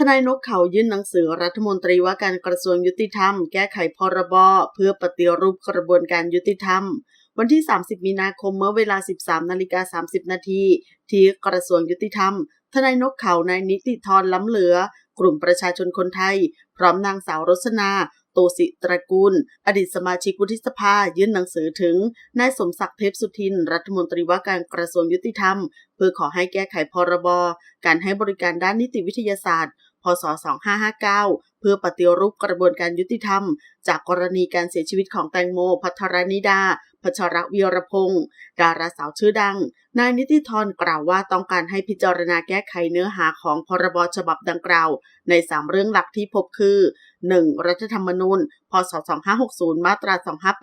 ทนายนกเขายื่นหนังสือรัฐมนตรีว่าการกระทรวงยุติธรรม แก้ไขพรบเพื่อปฏิรูปกระบวนการยุติธรรม วันที่ 30 มีนาคมเมื่อเวลา 13 นาฬิกา 30 นาทีที่กระทรวงยุติธรรม ทนายนกเขานายนิติธรล้ำเหลือ กลุ่มประชาชนคนไทย พร้อมนางสาวรสนาโตสิตระกูล อดีตสมาชิกวุฒิสภายื่นหนังสือถึงนายสมศักดิ์เทพสุทิน รัฐมนตรีว่าการกระทรวงยุติธรรม เพื่อขอให้แก้ไขพรบการให้บริการด้านนิติวิทยาศาสตร์ ศ 2559 เพื่อปฏิรูปกระบวนการยุติธรรม จากกรณีการเสียชีวิตของแตงโม พัทรนิดาพัชรวีรพงศ์ดาราสาวชื่อดัง นายนิติธรกล่าวว่าต้องการให้พิจารณาแก้ไขเนื้อหาของพรบฉบับดังกล่าว ใน 3 เรื่องหลักที่พบคือ 1. รัฐธรรมนูญ พศ 2560 มาตรา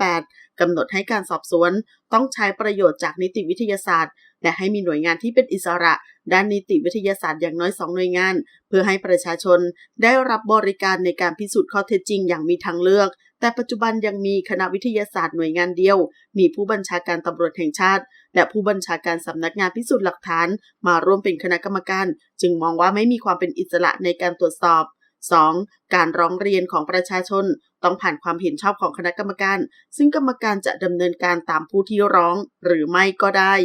258 กำหนดให้การสอบสวน ต้องใช้ประโยชน์จากนิติวิทยาศาสตร์ และให้มีหน่วยงานที่เป็นอิสระ ด้านนิติวิทยาศาสตร์อย่างน้อย 2 หน่วยงาน เพื่อให้ประชาชนได้รับบริการในการพิสูจน์ข้อเท็จจริงอย่างมีทางเลือก แต่ปัจจุบันยังมีคณะวิทยาศาสตร์หน่วยงานเดียว มีผู้บัญชาการตำรวจแห่งชาติ และผู้บัญชาการสำนักงานพิสูจน์หลักฐาน มาร่วมเป็นคณะกรรมการ จึงมองว่าไม่มีความเป็นอิสระในการตรวจสอบ 2. การร้องเรียนของประชาชน ต้องผ่านความเห็นชอบของคณะกรรมการ ซึ่งกรรมการจะดำเนินการตามผู้ที่ร้องหรือไม่ก็ได้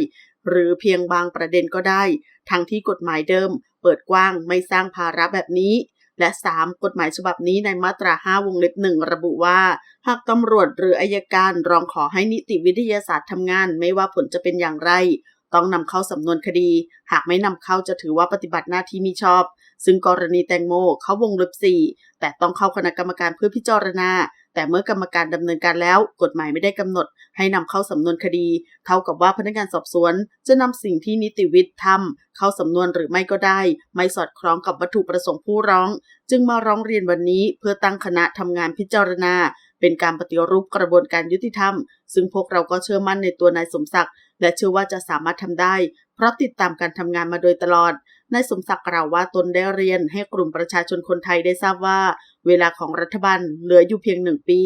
หรือเพียงบางประเด็นก็ได้ ทั้งที่กฎหมายเดิม เปิดกว้างไม่สร้างภาระแบบนี้และ 3. กฎหมายฉบับนี้ในมาตรา 5 วงเล็บหนึ่งระบุว่า หากตำรวจหรืออายการร้องขอให้นิติวิทยาศาสตร์ทำงาน ไม่ว่าผลจะเป็นอย่างไร ต้องนำเข้าสำนวนคดี หากไม่นำเข้าจะถือว่าปฏิบัติหน้าที่มิชอบ ซึ่งกรณีแตงโมเขาวงเล็บ4แต่ต้องเข้าคณะกรรมการเพื่อพิจารณา แต่เมื่อกรรมการดำเนินการแล้ว กฎหมายไม่ได้กำหนด ให้นำเข้าสำนวนคดี เท่ากับว่าพนักงานสอบสวน จะนำสิ่งที่นิติวิทย์ทำเข้าสำนวนหรือไม่ก็ได้ ไม่สอดคล้องกับวัตถุประสงค์ผู้ร้อง จึงมาร้องเรียนวันนี้เพื่อตั้งคณะทำงานพิจารณาเป็นการปฏิรูปกระบวนการยุติธรรม ซึ่งพวกเราก็เชื่อมั่นในตัวนายสมศักดิ์ และเชื่อว่าจะสามารถทำได้ เพราะติดตามการทำงานมาโดยตลอดนายสมศักดิ์กล่าวว่าตนได้เรียนให้กลุ่มประชาชนคนไทยได้ทราบว่า เวลาของรัฐบาลเหลืออยู่เพียงหนึ่งปี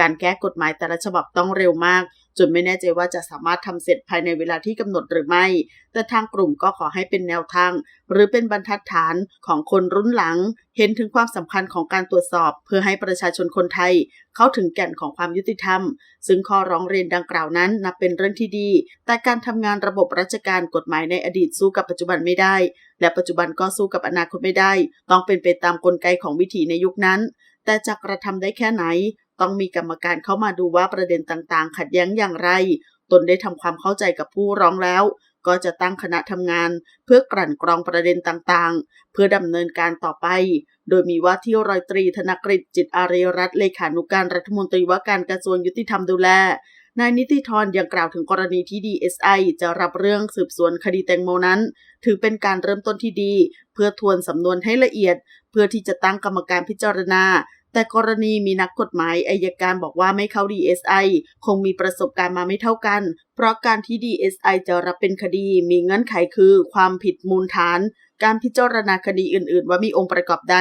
การแก้กฎหมายแต่ละฉบับต้องเร็วมาก จนไม่แน่ใจว่าจะสามารถทำเสร็จภายในเวลาที่กำหนดหรือไม่ แต่ทางกลุ่มก็ขอให้เป็นแนวทาง หรือเป็นบรรทัดฐานของคนรุ่นหลัง เห็นถึงความสำคัญของการตรวจสอบ เพื่อให้ประชาชนคนไทย เข้าถึงแก่นของความยุติธรรม ซึ่งข้อร้องเรียนดังกล่าวนั้นนับเป็นเรื่องที่ดี แต่การทำงานระบบราชการกฎหมายในอดีตสู้กับปัจจุบันไม่ได้ และปัจจุบันก็สู้กับอนาคตไม่ได้ ต้องเป็นไปตามกลไกของวิถีในยุคนั้น แต่จะกระทำได้แค่ไหน ต้องมีกรรมการเข้ามาดูว่าประเด็นต่างๆ ขัดแย้งอย่างไร ตนได้ทำความเข้าใจกับผู้ร้องแล้ว ก็จะตั้งคณะทำงาน เพื่อกลั่นกรองประเด็นต่างๆ เพื่อดำเนินการต่อไป โดยมีว่าที่ร้อยตรีธนกฤษจิตอารีรัตนเลขานุการรัฐมนตรีว่าการกระทรวงยุติธรรมดูแลนายนิติธรยังกล่าวถึงกรณีที่ DSI จะรับเรื่องสืบสวนคดีแตงโมนั้น ถือเป็นการเริ่มต้นที่ดี เพื่อทวนสำนวนให้ละเอียด เพื่อที่จะตั้งกรรมการพิจารณา แต่กรณีมีนักกฎหมายอายการบอกว่าไม่เข้า DSI คงมีประสบการณ์มาไม่เท่ากัน เพราะการที่ DSI จะรับเป็นคดีมีเงื่อนไขคือความผิดมูลฐาน การพิจารณาคดีอื่น ๆ ว่ามีองค์ประกอบใด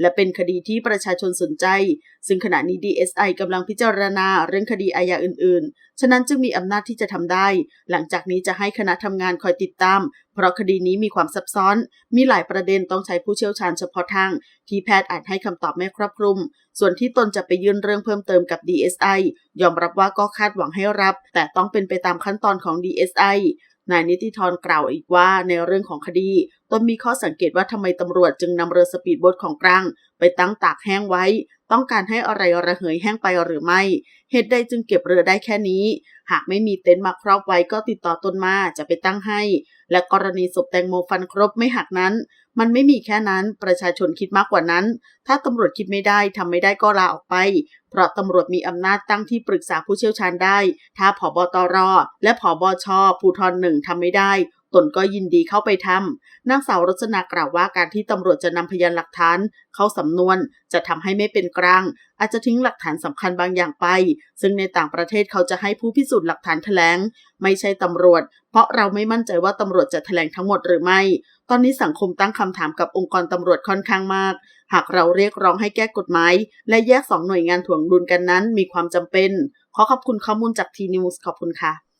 และเป็นคดีที่ประชาชนสนใจ ซึ่งขณะนี้ DSI กำลังพิจารณาเรื่องคดีอาญาอื่น ๆ ฉะนั้นจึงมีอำนาจที่จะทำได้ หลังจากนี้จะให้คณะทำงานคอยติดตาม เพราะคดีนี้มีความซับซ้อน มีหลายประเด็นต้องใช้ผู้เชี่ยวชาญเฉพาะทาง ที่แพทย์อาจให้คำตอบไม่ครอบคลุม ส่วนที่ตนจะไปยื่นเรื่องเพิ่มเติมกับ DSI ยอมรับว่าก็คาดหวังให้รับ แต่ต้องเป็นไปตามขั้นตอนของ DSI นายนิติธรกล่าวอีกว่าในเรื่องของคดีตนมีข้อสังเกตว่าทำไมตำรวจจึงนำเรือสปีดโบ๊ทของกลาง ไปตั้งตากแห้งไว้ ต้องการให้อะไรระเหยแห้งไปหรือไม่ เหตุใดจึงเก็บเรือได้แค่นี้ หากไม่มีเต็นท์มาครอบไว้ก็ติดต่อตนมาจะไปตั้งให้ และกรณีศพแตงโมฟันครบไม่หักนั้น มันไม่มีแค่นั้น ประชาชนคิดมากกว่านั้น ถ้าตำรวจคิดไม่ได้ทำไม่ได้ก็ลาออกไป เพราะตำรวจมีอำนาจตั้งที่ปรึกษาผู้เชี่ยวชาญได้ ถ้าผบตร และผบชภูทรหนึ่งทำไม่ได้ ตนก็ยินดีเข้าไปทำนางสาวรจนากล่าวว่าการที่ตำรวจจะนำพยานหลักฐาน เข้าสำนวนจะทำให้ไม่เป็นกลาง อาจจะทิ้งหลักฐานสำคัญบางอย่างไป ซึ่งในต่างประเทศเขาจะให้ผู้พิสูจน์หลักฐานแถลง ไม่ใช่ตำรวจ เพราะเราไม่มั่นใจว่าตำรวจจะแถลงทั้งหมดหรือไม่ ตอนนี้สังคมตั้งคำถามกับองค์กรตำรวจค่อนข้างมาก หากเราเรียกร้องให้แก้กฎหมาย และแยกสองหน่วยงานถ่วงดุลกันนั้นมีความจำเป็น ขอขอบคุณข้อมูลจากทีนิวส์ขอบคุณค่ะ